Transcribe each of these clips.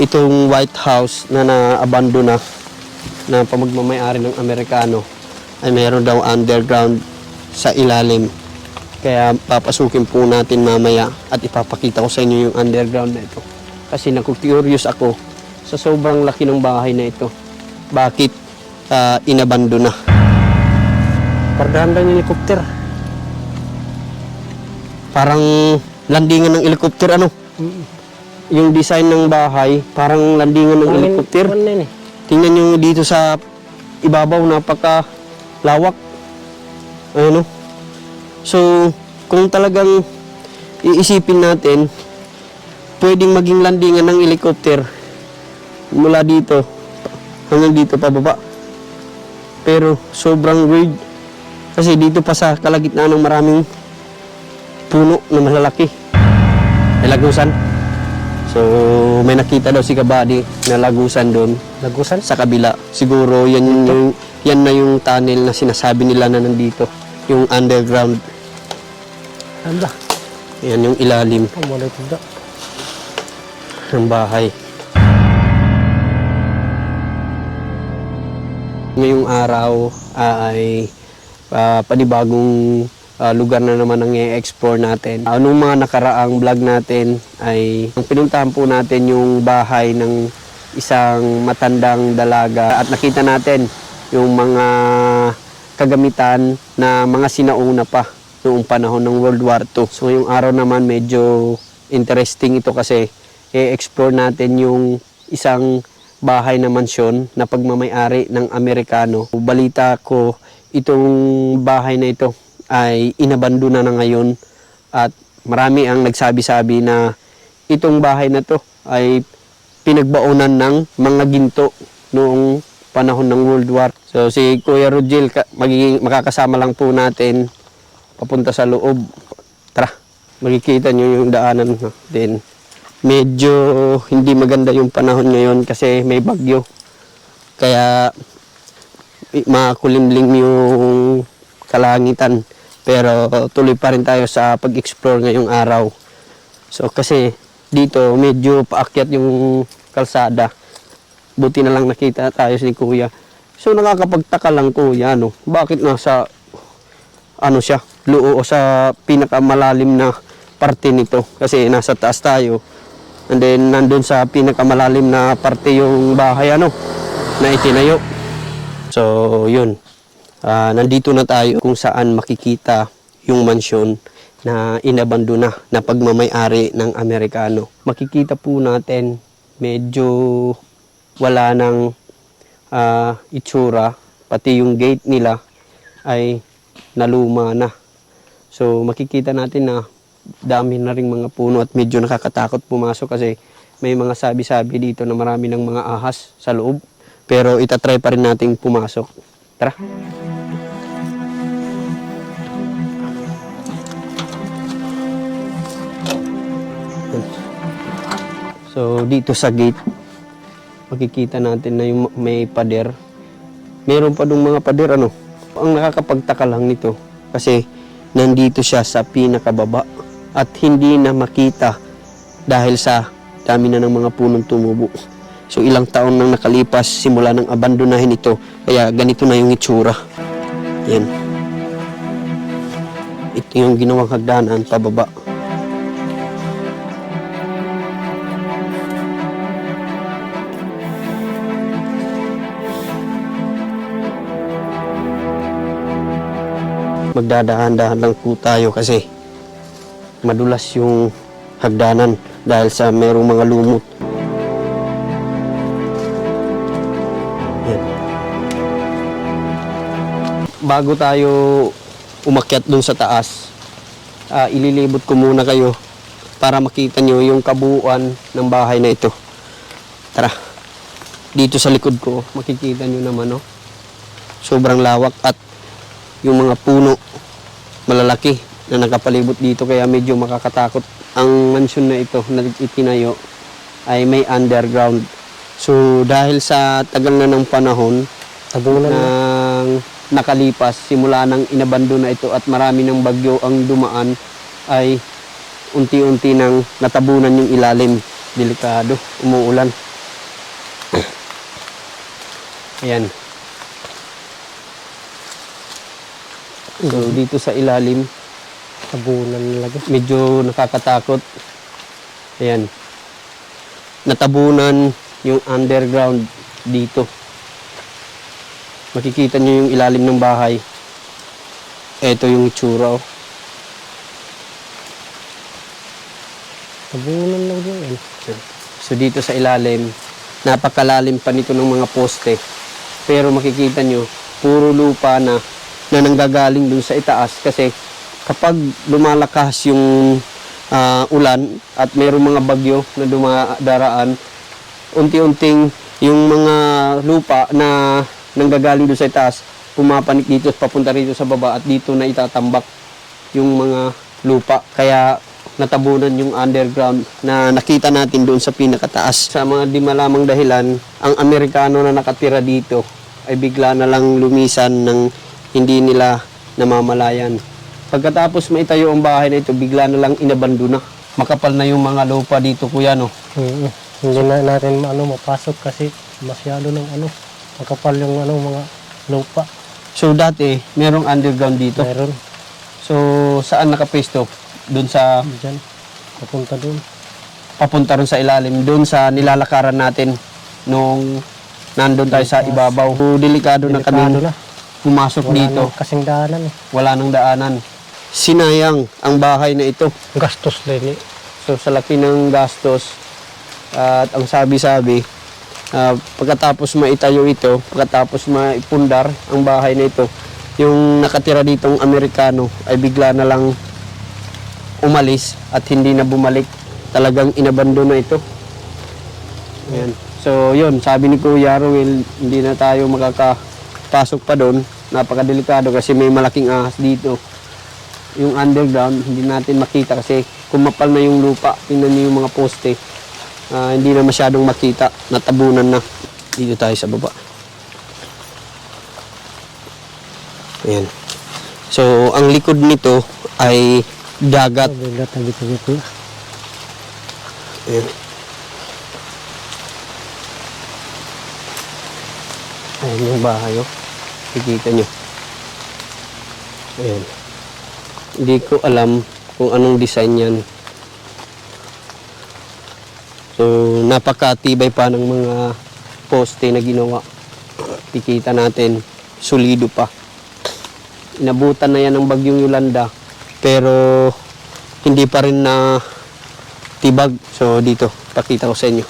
itong White House na naabando na na pamagmamayari ng Amerikano ay meron daw underground sa ilalim. Kaya papasukin po natin mamaya at ipapakita ko sa inyo yung underground na ito. Kasi naku-curious ako sa sobrang laki ng bahay na ito. Bakit ah, inabando na? Pardahan lang helicopter. Parang landingan ng helicopter ano? Yung design ng bahay, parang landingan ng helicopter. Ano eh. Tingnan nyo dito sa ibabaw, napaka lawak. Ayun o. So, kung talagang iisipin natin, pwedeng maging landingan ng helicopter mula dito hanggang dito pababa. Pero sobrang weird. Kasi dito pa sa kalagitnaan ng maraming puno na malalaki. May lagusan. So, may nakita daw si Kabady na lagusan doon Lagusan? sa kabila. Siguro yan yung, yung yan na yung tunnel na sinasabi nila na nandito, yung underground. Anda. Yan yung ilalim Ang wala ito da. ng bahay. Ngayong araw ay ah, panibagong ah, lugar na naman ang i-explore natin. Ah, Anong mga nakaraang vlog natin ay ang pinuntahan po natin yung bahay ng isang matandang dalaga at nakita natin yung mga kagamitan na mga sinauna pa noong panahon ng World War II. So ngayong araw naman medyo interesting ito kasi i-explore natin yung isang bahay na mansyon na pagmamayari ng Amerikano. Balita ko itong bahay na ito ay inabandona na ngayon at marami ang nagsabi-sabi na itong bahay na to ay pinagbaunan ng mga ginto noong panahon ng World War. So si Kuya Rogel magiging makakasama lang po natin papunta sa loob. Tara, makikita nyo yung daanan. Then, medyo hindi maganda yung panahon ngayon kasi may bagyo. Kaya makulimlim yung kalangitan. Pero tuloy pa rin tayo sa pag-explore ngayong araw. So kasi dito medyo paakyat yung kalsada. Buti na lang nakita tayo si Kuya. So nakakapagtaka lang Kuya, ano, bakit nasa ano siya, luo o sa pinakamalalim na parte nito kasi nasa taas tayo. And then nandun sa pinakamalalim na parte yung bahay ano na itinayo. So yun. Ah, nandito na tayo kung saan makikita yung mansyon na inabandona na pagmamayari ng Amerikano. Makikita po natin medyo wala ng ah, itsura, pati yung gate nila ay naluma na. So makikita natin na dami na ring mga puno at medyo nakakatakot pumasok kasi may mga sabi-sabi dito na marami ng mga ahas sa loob. Pero itatry pa rin nating pumasok. Tara. So dito sa gate, makikita natin na yung may pader. Meron pa dong mga pader ano. Ang nakakapagtaka lang nito kasi nandito siya sa pinakababa at hindi na makita dahil sa dami na ng mga punong tumubo. So ilang taon nang nakalipas simula nang abandonahin ito kaya ganito na yung itsura. Yan. Ito yung ginawang hagdanan pababa. magdadahan-dahan lang po tayo kasi madulas yung hagdanan dahil sa merong mga lumot. Bago tayo umakyat dun sa taas, ah, ililibot ko muna kayo para makita nyo yung kabuuan ng bahay na ito. Tara, dito sa likod ko, makikita nyo naman, no? Sobrang lawak at yung mga puno malalaki na nakapalibot dito kaya medyo makakatakot. Ang mansyon na ito na itinayo ay may underground. So dahil sa tagal na ng panahon Tagulan na. nang nakalipas simula nang inabando na ito at marami ng bagyo ang dumaan ay unti-unti nang natabunan yung ilalim. Delikado, umuulan. Ayan. So dito sa ilalim, tabunan talaga. Medyo nakakatakot. Ayan. Natabunan yung underground dito. Makikita nyo yung ilalim ng bahay. Ito yung itsura. oh. Tabunan lang din. So dito sa ilalim, napakalalim pa nito ng mga poste. Pero makikita nyo, puro lupa na na nanggagaling dun sa itaas kasi kapag lumalakas yung ah, ulan at mayroong mga bagyo na dumadaraan, unti-unting yung mga lupa na nanggagaling doon sa itaas, pumapanik dito, papunta rito sa baba at dito na itatambak yung mga lupa. Kaya natabunan yung underground na nakita natin doon sa pinakataas. Sa mga di malamang dahilan, ang Amerikano na nakatira dito ay bigla na lang lumisan ng hindi nila namamalayan. Pagkatapos maitayo ang bahay na ito, bigla na lang inabandona. Makapal na yung mga lupa dito, kuya, no? Mm, Hindi na natin ano, mapasok kasi masyado ng ano, makapal yung ano, mga lupa. So, dati, merong underground dito. Meron. So, saan nakapesto? Doon sa, Diyan. Papunta doon. papunta rin sa ilalim, doon sa nilalakaran natin nung nandun tayo sa ibabaw. So, delikado na Delikado kami na. pumasok Wala dito. nang kasing daanan eh. Wala nang daanan. Sinayang ang bahay na ito. Gastos din eh. So, sa laki ng gastos, at ang sabi-sabi, ah, pagkatapos maitayo ito, pagkatapos maipundar ang bahay na ito, yung nakatira ditong Amerikano ay bigla na lang umalis at hindi na bumalik. Talagang inabando na ito. Ayan. So, yun, sabi ni Kuya Ruel, hindi na tayo makakapasok pa doon. Napakadelikado kasi may malaking ahas dito yung underground, hindi natin makita kasi kumapal na yung lupa. Tingnan niyo yung mga poste. Ah, hindi na masyadong makita. Natabunan na. Dito tayo sa baba. Ayan. So, ang likod nito ay dagat. Ayan. Ayan yung bahay, oh. Kikita nyo. Ayan. Hindi ko alam kung anong design yan. So, napakatibay pa ng mga poste na ginawa. Kikita natin, solido pa. Inabutan na yan ng bagyong Yolanda. Pero, hindi pa rin na tibag. So dito, pakita ko sa inyo.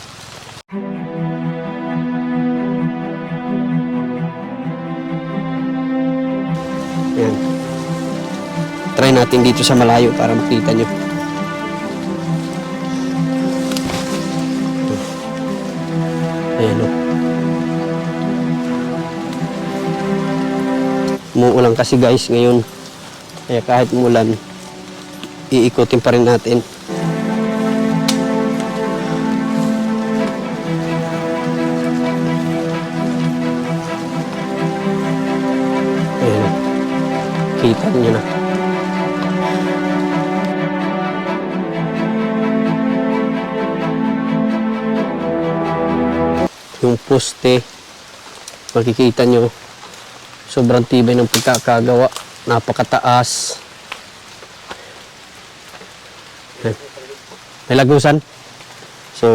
Yan. Try natin dito sa malayo para makita nyo. Umuulan kasi guys ngayon. Kaya kahit umulan, iikutin pa rin natin. Ayan. Kita niyo na. Yung poste, makikita nyo, sobrang tibay ng pagkakagawa. Napakataas. May lagusan. So,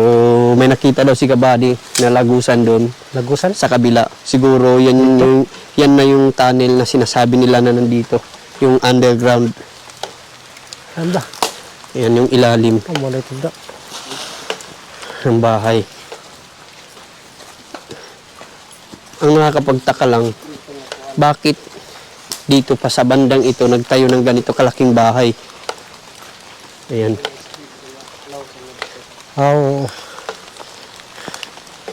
may nakita daw si Kabady na lagusan doon Lagusan? sa kabila. Siguro yan yung, yan na yung tunnel na sinasabi nila na nandito, yung underground. Anda. Yan yung ilalim Pamalay ito ng bahay. Ang nakakapagtaka lang, bakit dito pa sa bandang ito nagtayo ng ganito kalaking bahay? Ayan, Oo.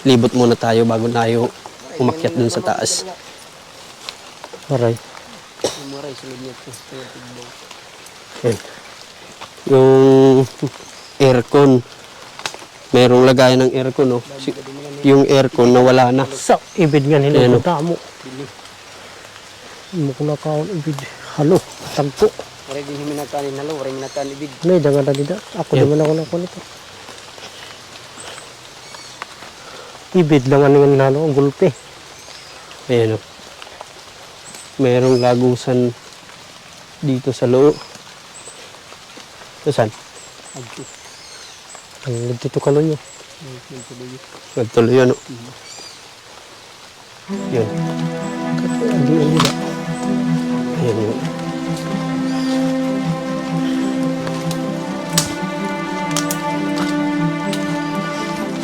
libot muna tayo bago tayo umakyat dun sa taas. Aray. Ayan. Yung aircon, merong lagayan ng aircon, no? Si- Yung aircon nawala na. Sa ibid nga nila ano? mo. Mo ko na kaon ibid. Halo, tagpo. Pwede din minakanin halo, pwede minakanin ibig. May dangan na dida. Ako Yan. naman ako na nito. Ibid lang yung halo, ang gulpe. Ayan o. Merong lagusan dito sa loob. Ito saan? Ang dito kaloy. Nagtuloy ano. Yun. Agi agi ba? Ayan yun.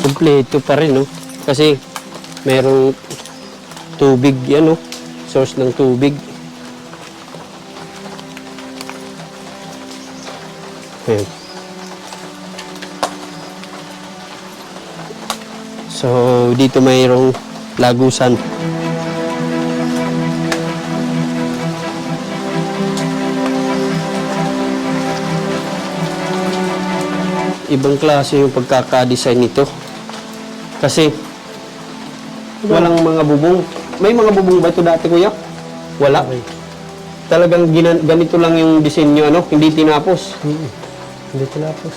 Kompleto pa rin, no? Kasi merong tubig yan, no? Source ng tubig. Ayan. So, dito mayroong lagusan. Ibang klase yung pagkaka-design nito. Kasi walang mga bubong. May mga bubong ba ito dati, kuya? Wala. Okay. Talagang gina- ganito lang yung disenyo, ano? Hindi tinapos. Mm. Hindi tinapos.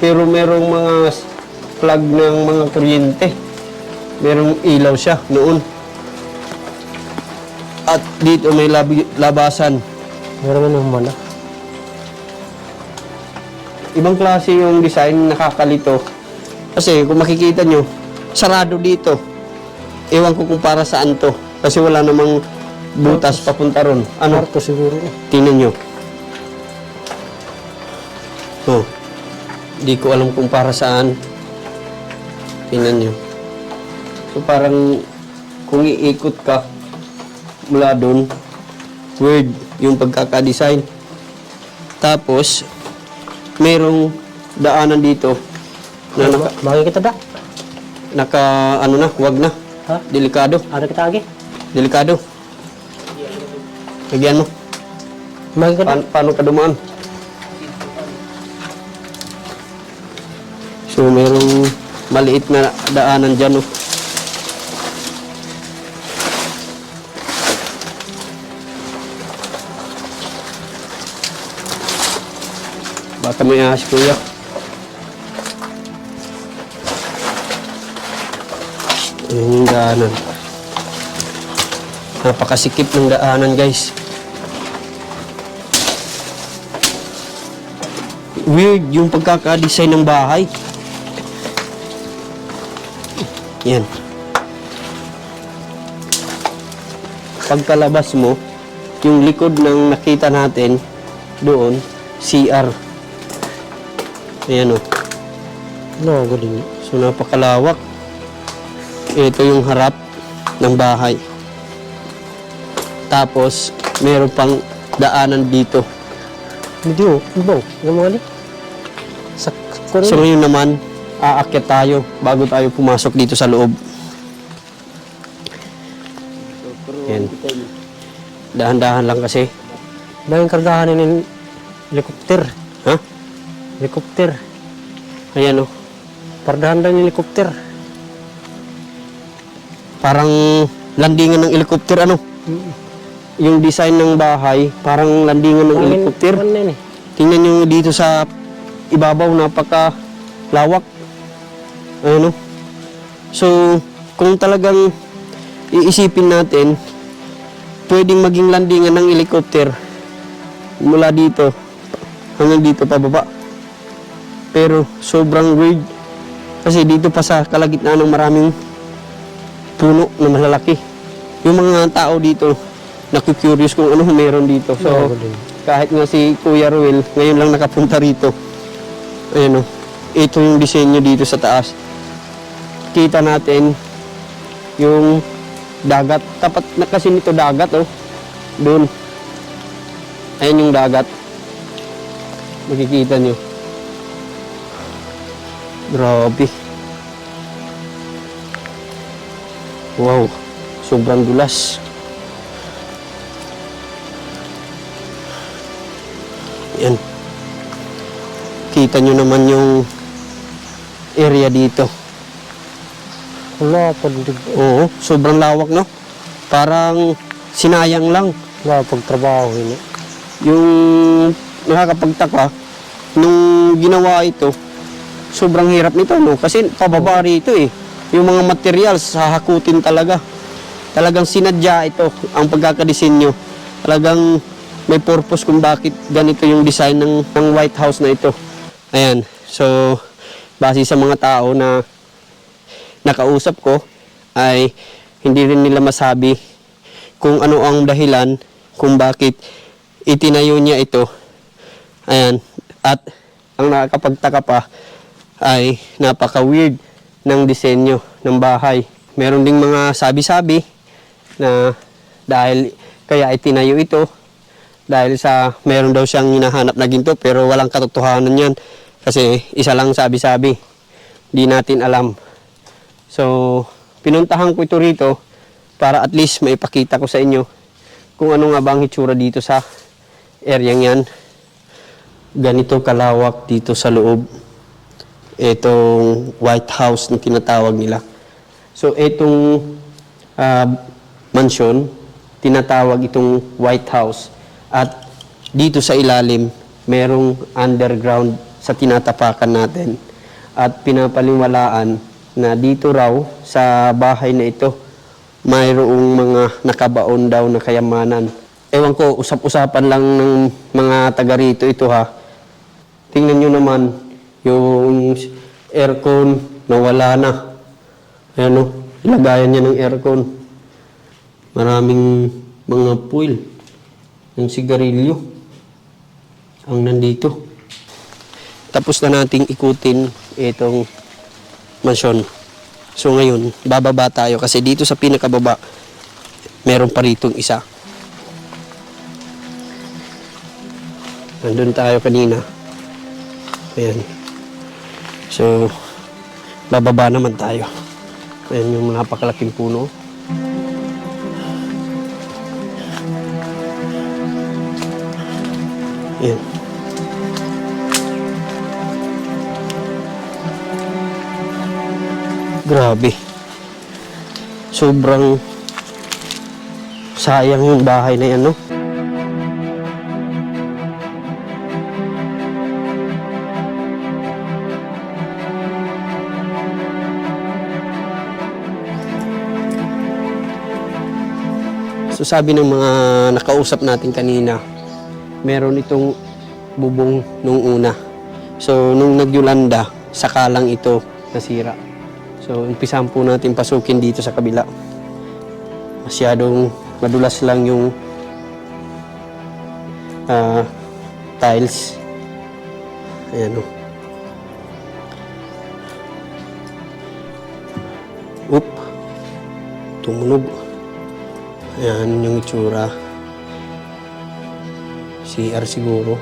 Pero merong mga plug ng mga kuryente. Merong ilaw siya noon. At dito may labi- labasan. Meron man humana. Ibang klase yung design, nakakalito. Kasi kung makikita nyo, sarado dito. Ewan ko kung para saan to. Kasi wala namang butas papunta ron. Ano? Kwarto siguro. Tingnan nyo. Oh. Di ko alam kung para saan. Tingnan nyo. So parang kung iikot ka mula doon, weird yung pagkakadesign. Tapos, merong daanan dito na naka, Makikita da? naka ano na, wag na. Ha? Delikado. Ada kita agi? Delikado. Lagyan mo. Makikita da? Pa- paano ka dumaan? So, merong maliit na daanan dyan, oh. Baka may ahas, kuya. Ayun yung daanan. Napakasikip ng daanan, guys. weird yung pagkaka-design ng bahay. Yan. Pagkalabas mo, yung likod ng nakita natin doon, CR. Ayan o. No, galing. So, napakalawak. Ito yung harap ng bahay. Tapos, meron pang daanan dito. Hindi oh. Ibang. Yung mga li. Sa kuno. So ngayon naman, aakyat tayo bago tayo pumasok dito sa loob. Yan. Dahan-dahan lang kasi. Dahil kargahan ng helikopter. Ha? Helikopter. Ayan o. Pardahan lang yung helikopter. Parang landingan ng helicopter ano. Yung design ng bahay, parang landingan ng eh. Tingnan nyo dito sa ibabaw, napaka lawak. Ano? So, kung talagang iisipin natin, pwedeng maging landingan ng helicopter mula dito hanggang dito pababa. Pero sobrang weird. Kasi dito pa sa kalagitnaan ng maraming puno na malalaki. Yung mga tao dito, naku-curious kung ano meron dito. So, kahit nga si Kuya Ruel, ngayon lang nakapunta rito. Ayan o. Ito yung disenyo dito sa taas. Kita natin yung dagat. Tapat na kasi nito dagat oh. Doon. Ayan yung dagat. Makikita nyo. Grabe. Wow. Sobrang dulas. Yan. Kita nyo naman yung area dito. Wala pag Oo, sobrang lawak, no? Parang sinayang lang. wala pag trabaho ini. Yung nakakapagtaka, nung ginawa ito, sobrang hirap nito, no? Kasi pababa rito, eh. Yung mga materials, hahakutin talaga. talagang sinadya ito ang pagkakadesenyo. Talagang may purpose kung bakit ganito yung design ng, ng White House na ito. Ayan. So, base sa mga tao na nakausap ko ay hindi rin nila masabi kung ano ang dahilan kung bakit itinayo niya ito. Ayan. At ang nakakapagtaka pa ay napaka-weird ng disenyo ng bahay. Meron ding mga sabi-sabi na dahil kaya itinayo ito dahil sa meron daw siyang hinahanap na ginto pero walang katotohanan yan kasi isa lang sabi-sabi. Di natin alam. So, pinuntahan ko ito rito para at least maipakita ko sa inyo kung ano nga ba ang hitsura dito sa area yan. Ganito kalawak dito sa loob. Itong White House na tinatawag nila. So, itong ah, mansion, tinatawag itong White House. At dito sa ilalim, merong underground sa tinatapakan natin. At pinapaliwalaan na dito raw sa bahay na ito, mayroong mga nakabaon daw na kayamanan. Ewan ko, usap-usapan lang ng mga taga rito ito ha. Tingnan nyo naman, yung aircon nawala na. Ayan o, ilagayan niya ng aircon. Maraming mga puwil ng sigarilyo ang nandito. Tapos na nating ikutin itong mansyon. So ngayon, bababa tayo kasi dito sa pinakababa, meron pa ritong isa. Nandun tayo kanina. Ayan. So, bababa naman tayo. Ayan yung napakalaking puno. Ayan. Grabe. Sobrang sayang yung bahay na yan, no? So sabi ng mga nakausap natin kanina, meron itong bubong nung una. So nung nagyulanda, sakalang ito nasira. So umpisahan po natin pasukin dito sa kabila. Masyadong madulas lang yung ah, tiles. Ayan o. Oop. Tumunog. Ayan yung itsura. CR siguro.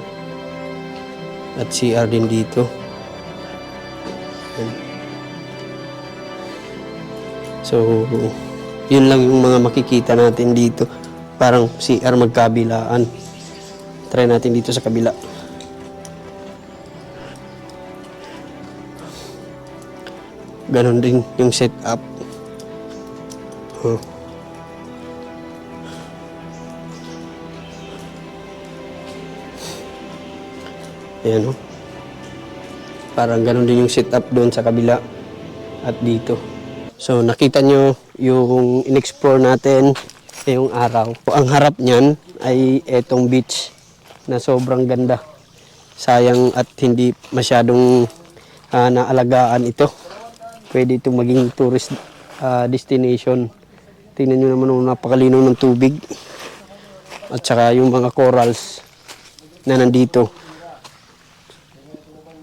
At CR din dito. Ayan. So, yun lang yung mga makikita natin dito. Parang CR magkabilaan. Try natin dito sa kabila. Ganon din yung setup. Oh. Ayan o. Parang ganun din yung setup doon sa kabila at dito. So nakita nyo yung in-explore natin ngayong araw. Ang harap niyan ay etong beach na sobrang ganda. Sayang at hindi masyadong ah, naalagaan ito. Pwede itong maging tourist ah, destination. Tingnan nyo naman yung napakalino ng tubig. At saka yung mga corals na nandito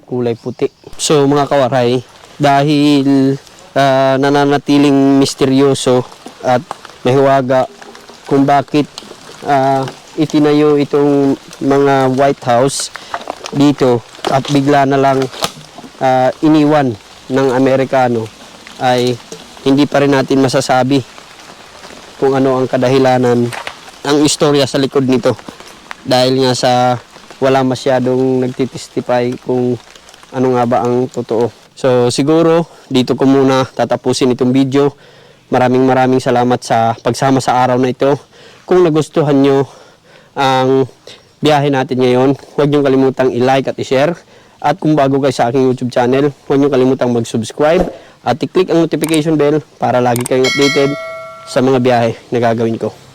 kulay puti. So mga kawaray, dahil ah, nananatiling misteryoso at mahiwaga kung bakit ah, itinayo itong mga White House dito at bigla na lang ah, iniwan ng Amerikano ay hindi pa rin natin masasabi kung ano ang kadahilanan ang istorya sa likod nito dahil nga sa wala masyadong nagtitistify kung ano nga ba ang totoo. So siguro dito ko muna tatapusin itong video. Maraming maraming salamat sa pagsama sa araw na ito. Kung nagustuhan nyo ang biyahe natin ngayon, huwag nyo kalimutang i-like at i-share. At kung bago kayo sa aking YouTube channel, huwag nyo kalimutang mag-subscribe at i-click ang notification bell para lagi kayong updated sa mga biyahe na gagawin ko.